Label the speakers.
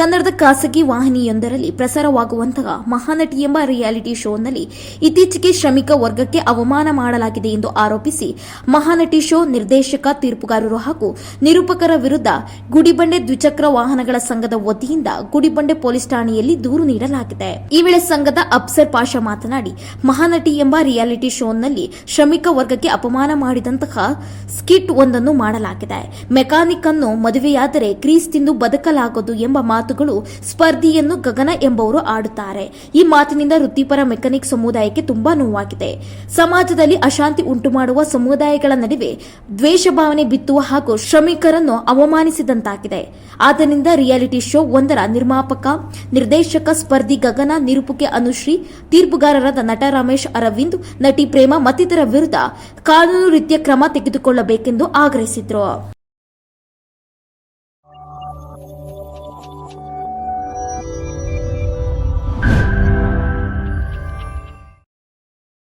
Speaker 1: ಕನ್ನಡದ ಖಾಸಗಿ ವಾಹಿನಿಯೊಂದರಲ್ಲಿ ಪ್ರಸಾರವಾಗುವಂತಹ ಮಹಾನಟಿ ಎಂಬ ರಿಯಾಲಿಟಿ ಶೋನಲ್ಲಿ ಇತ್ತೀಚೆಗೆ ಶ್ರಮಿಕ ವರ್ಗಕ್ಕೆ ಅವಮಾನ ಮಾಡಲಾಗಿದೆ ಎಂದು ಆರೋಪಿಸಿ ಮಹಾನಟಿ ಶೋ ನಿರ್ದೇಶಕ, ತೀರ್ಪುಗಾರರು ಹಾಗೂ ನಿರೂಪಕರ ವಿರುದ್ಧ ಗುಡಿಬಂಡೆ ದ್ವಿಚಕ್ರ ವಾಹನಗಳ ಸಂಘದ ವತಿಯಿಂದ ಗುಡಿಬಂಡೆ ಪೊಲೀಸ್ ಠಾಣೆಯಲ್ಲಿ ದೂರು ನೀಡಲಾಗಿದೆ. ಈ ವೇಳೆ ಸಂಘದ ಅಪ್ಸರ್ ಪಾಷಾ ಮಾತನಾಡಿ, ಮಹಾನಟಿ ಎಂಬ ರಿಯಾಲಿಟಿ ಶೋನಲ್ಲಿ ಶ್ರಮಿಕ ವರ್ಗಕ್ಕೆ ಅಪಮಾನ ಮಾಡಿದಂತಹ ಸ್ಕಿಟ್ ಒಂದನ್ನು ಮಾಡಲಾಗಿದೆ. ಮೆಕ್ಯಾನಿಕ್ ಅನ್ನು ಮದುವೆಯಾದರೆ ಕ್ರೀಸ್ ತಿಂದು ಬದುಕಲಾಗದು ಎಂಬ ಮಾತುಗಳು ಸ್ಪರ್ಧಿಯನ್ನು ಗಗನ ಎಂಬವರು ಆಡುತ್ತಾರೆ. ಈ ಮಾತಿನಿಂದ ವೃತ್ತಿಪರ ಮೆಕ್ಯಾನಿಕ್ ಸಮುದಾಯಕ್ಕೆ ತುಂಬಾ ನೋವಾಗಿದೆ. ಸಮಾಜದಲ್ಲಿ ಅಶಾಂತಿ ಉಂಟುಮಾಡುವ ಸಮುದಾಯಗಳ ನಡುವೆ ದ್ವೇಷ ಭಾವನೆ ಬಿತ್ತುವ ಹಾಗೂ ಶ್ರಮಿಕರನ್ನು ಅವಮಾನಿಸಿದಂತಾಗಿದೆ. ಆದ್ದರಿಂದ ರಿಯಾಲಿಟಿ ಶೋ ಒಂದರ ನಿರ್ಮಾಪಕ, ನಿರ್ದೇಶಕ ಸ್ಪರ್ಧಿ ಗಗನ, ನಿರೂಪಕೆ ಅನುಶ್ರೀ, ತೀರ್ಪುಗಾರರಾದ ನಟ ರಮೇಶ್ ಅರವಿಂದ್, ನಟಿ ಪ್ರೇಮ ಮತ್ತಿತರ ವಿರುದ್ಧ ಕಾನೂನು ರೀತಿಯ ಕ್ರಮ ತೆಗೆದುಕೊಳ್ಳಬೇಕೆಂದು ಆಗ್ರಹಿಸಿದರು.